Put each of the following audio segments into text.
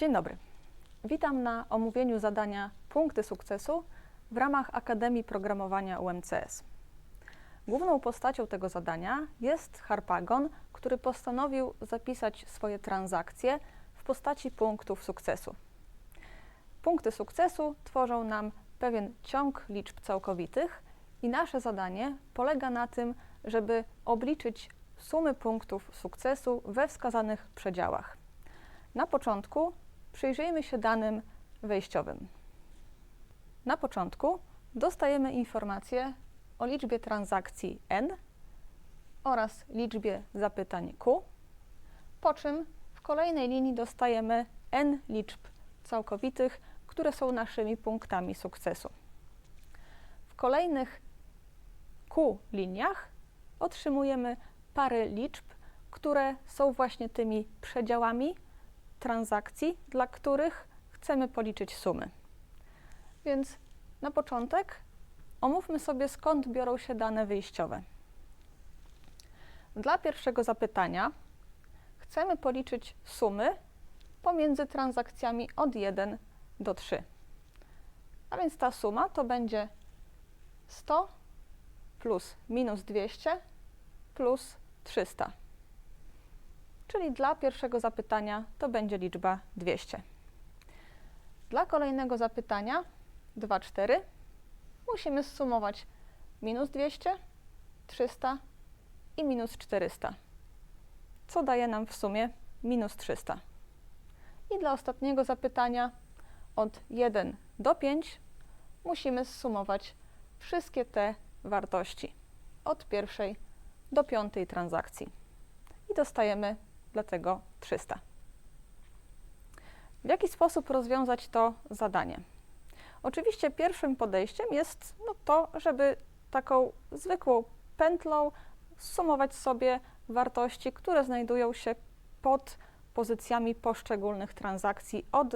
Dzień dobry. Witam na omówieniu zadania Punkty sukcesu w ramach Akademii Programowania UMCS. Główną postacią tego zadania jest Harpagon, który postanowił zapisać swoje transakcje w postaci punktów sukcesu. Punkty sukcesu tworzą nam pewien ciąg liczb całkowitych i nasze zadanie polega na tym, żeby obliczyć sumy punktów sukcesu we wskazanych przedziałach. Na początku przyjrzyjmy się danym wejściowym. Na początku dostajemy informację o liczbie transakcji n oraz liczbie zapytań q, po czym w kolejnej linii dostajemy n liczb całkowitych, które są naszymi punktami sukcesu. W kolejnych q liniach otrzymujemy pary liczb, które są właśnie tymi przedziałami transakcji, dla których chcemy policzyć sumy. Więc na początek omówmy sobie, skąd biorą się dane wyjściowe. Dla pierwszego zapytania chcemy policzyć sumy pomiędzy transakcjami od 1 do 3. A więc ta suma to będzie 100 plus minus 200 plus 300. Czyli dla pierwszego zapytania to będzie liczba 200. Dla kolejnego zapytania 2, 4 musimy zsumować minus 200, 300 i minus 400, co daje nam w sumie minus 300. I dla ostatniego zapytania od 1 do 5 musimy zsumować wszystkie te wartości od pierwszej do piątej transakcji. I dostajemy dlatego 300. W jaki sposób rozwiązać to zadanie? Oczywiście pierwszym podejściem jest no, to, żeby taką zwykłą pętlą sumować sobie wartości, które znajdują się pod pozycjami poszczególnych transakcji od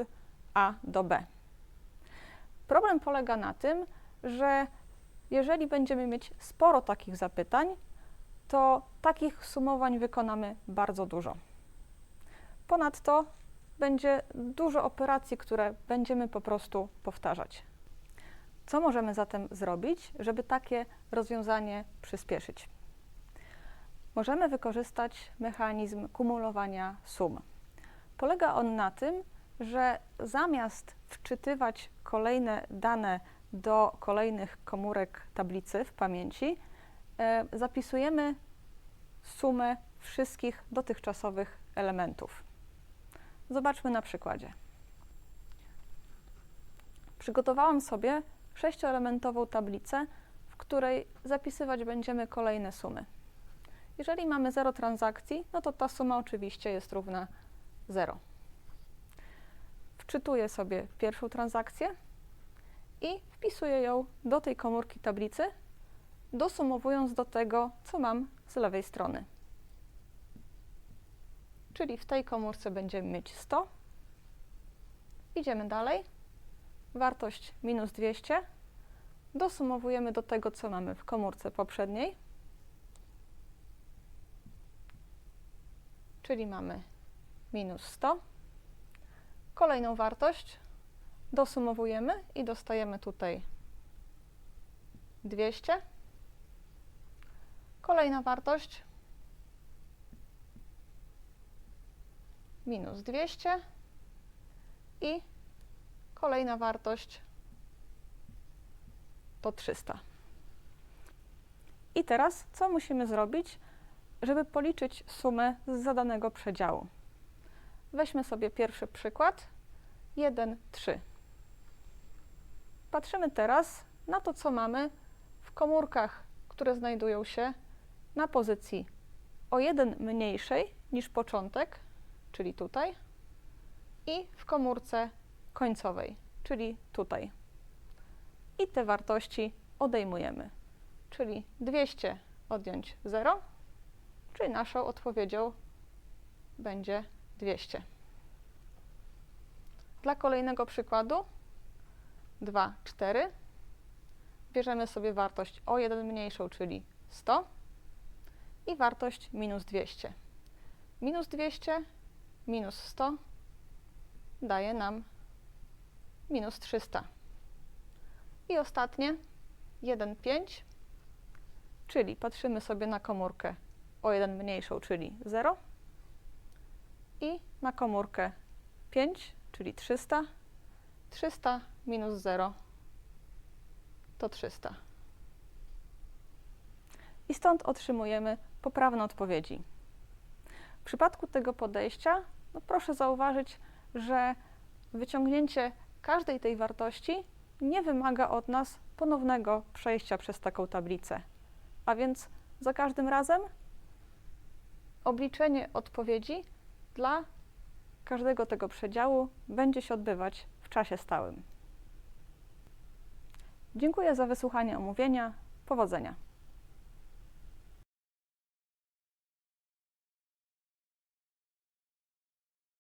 A do B. Problem polega na tym, że jeżeli będziemy mieć sporo takich zapytań, to takich sumowań wykonamy bardzo dużo. Ponadto będzie dużo operacji, które będziemy po prostu powtarzać. Co możemy zatem zrobić, żeby takie rozwiązanie przyspieszyć? Możemy wykorzystać mechanizm kumulowania sum. Polega on na tym, że zamiast wczytywać kolejne dane do kolejnych komórek tablicy w pamięci, e, zapisujemy sumę wszystkich dotychczasowych elementów. Zobaczmy na przykładzie. Przygotowałam sobie sześcioelementową tablicę, w której zapisywać będziemy kolejne sumy. Jeżeli mamy 0 transakcji, no to ta suma oczywiście jest równa 0. Wczytuję sobie pierwszą transakcję i wpisuję ją do tej komórki tablicy, dosumowując do tego, co mam z lewej strony. Czyli w tej komórce będziemy mieć 100. Idziemy dalej. Wartość minus 200. Dosumowujemy do tego, co mamy w komórce poprzedniej. Czyli mamy minus 100. Kolejną wartość dosumowujemy i dostajemy tutaj 200. Kolejna wartość minus 200 i kolejna wartość to 300. I teraz co musimy zrobić, żeby policzyć sumę z zadanego przedziału? Weźmy sobie pierwszy przykład. 1, 3. Patrzymy teraz na to, co mamy w komórkach, które znajdują się na pozycji o 1 mniejszej niż początek, czyli tutaj, i w komórce końcowej, czyli tutaj. I te wartości odejmujemy, czyli 200 odjąć 0, czyli naszą odpowiedzią będzie 200. Dla kolejnego przykładu 2, 4 bierzemy sobie wartość o 1 mniejszą, czyli 100 i wartość minus 200. Minus 200 minus 100 daje nam minus 300. I ostatnie 1, 5, czyli patrzymy sobie na komórkę o 1 mniejszą, czyli 0 i na komórkę 5, czyli 300. 300 minus 0 to 300. I stąd otrzymujemy poprawne odpowiedzi. W przypadku tego podejścia, no proszę zauważyć, że wyciągnięcie każdej tej wartości nie wymaga od nas ponownego przejścia przez taką tablicę. A więc za każdym razem obliczenie odpowiedzi dla każdego tego przedziału będzie się odbywać w czasie stałym. Dziękuję za wysłuchanie omówienia. Powodzenia.